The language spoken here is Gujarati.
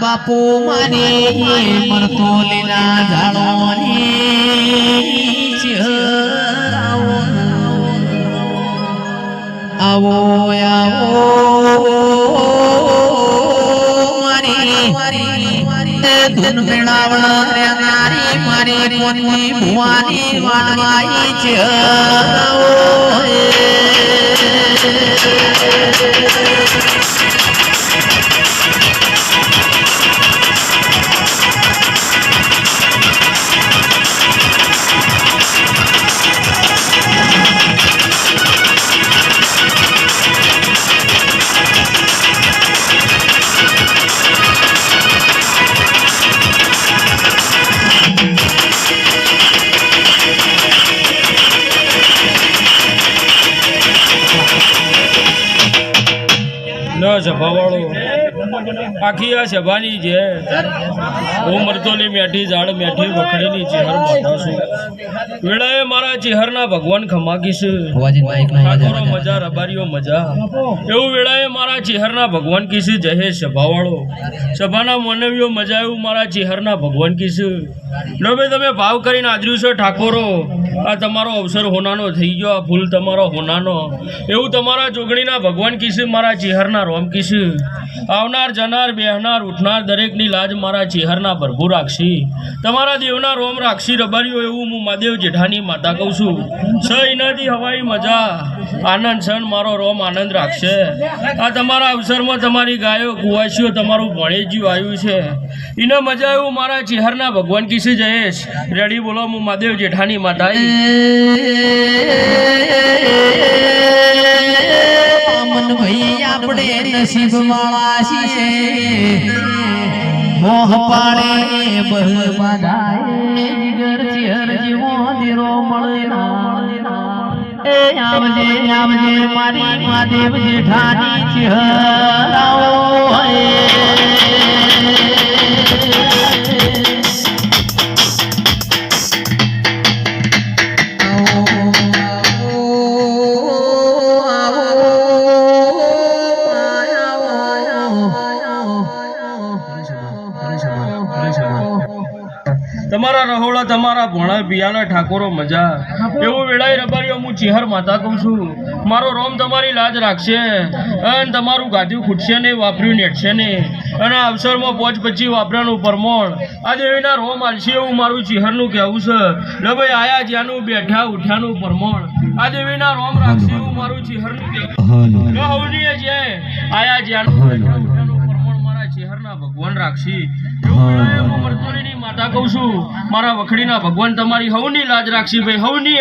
બાપુ મને મળતો લીલા ચહેરાઓ. આવો આવો મારી ધૂન મેળાવણા નારી મારી પોતની ભુવાની વાણવાઈ છે. ન સભાવાળો આખી આ સભાની છે હું મરતોલી મેઠી ઝાડ મેઠી વખડીની ચેહર બાંધો છું. વેળાએ મારા ચેહરના ભગવાન ખમાકીશ ઠાકોરો મજા રબારીઓ મજા. એવું વેળાએ મારા ચહેરના ભગવાન કીશ જહે સભાવાળો. સભાના માનવીઓ મજા એવું મારા ચેહરના ભગવાન કીશ લો ભાઈ તમે ભાવ કરીને આદર્યું છો ઠાકોરો. આ તમારો અવસર હોનાનો થઈ ગયો આ ફૂલ તમારો હોનાનો. એવું તમારા જોગણીના ભગવાન કીશ મારા ચહેરના રોમ કીશ આવનાર, જનાર, બેહનાર, ઉઠનાર દરેકની લાજ મારા ચેહરના ભરભૂ રાખશી. તમારા દેવના રોમ રાખશી, રબારીઓ, એવું હું મહાદેવ જેઠાની માતા કહું છું. સ એનાથી હવાઈ મજા, આનંદ સન મારો રોમ આનંદ રાખશે. આ તમારા અવસરમાં તમારી ગાયો, કુવાસીઓ, તમારું ભણેજ્યું આવ્યું છે. એને મજા એવું મારા ચેહરના ભગવાન કિસે જયેશ. રેડી બોલો, હું મહાદેવ જેઠાની માતા નસીબ વાળા છીએ મોહ પાડે બહ બાધાએ જીગર ચિહર જીવો દીરો મળે એ આવજે આવજે મારી મહાદેવ જેઠાની ચિહરાઓ. તમારા રહોળા તમારા ભણા બિયાના ઠાકોરો મજા. એવું વેળાએ રબારીઓ હું ચિહર માતા કહું છું. મારો રોમ તમારી લાજ રાખશે. અને તમારું ગાધ્યું ખૂટશે ને વાપર્યું નેટશે ને અને અવસરમાં પોચ પછી વાપરાનું પરમોણ. આ દેવીના રોમ આલશે એવું મારું ચિહરનું કહેવું છે. લે ભાઈ આયા જ્યાંનું બેઠા ઉઠ્યાનું પરમોણ. આ દેવીના રોમ રાખશે એવું મારું ચિહરનું કહેવું. જે આયા જ્યાંનું બેઠા ઉઠ્યાનું પરમોણ મારા ચિહરના ભગવાન રાખશી. માતા કહું છું મારા વખડીના ભગવાન તમારી હવની લાજ રાખશી ભાઈ હવની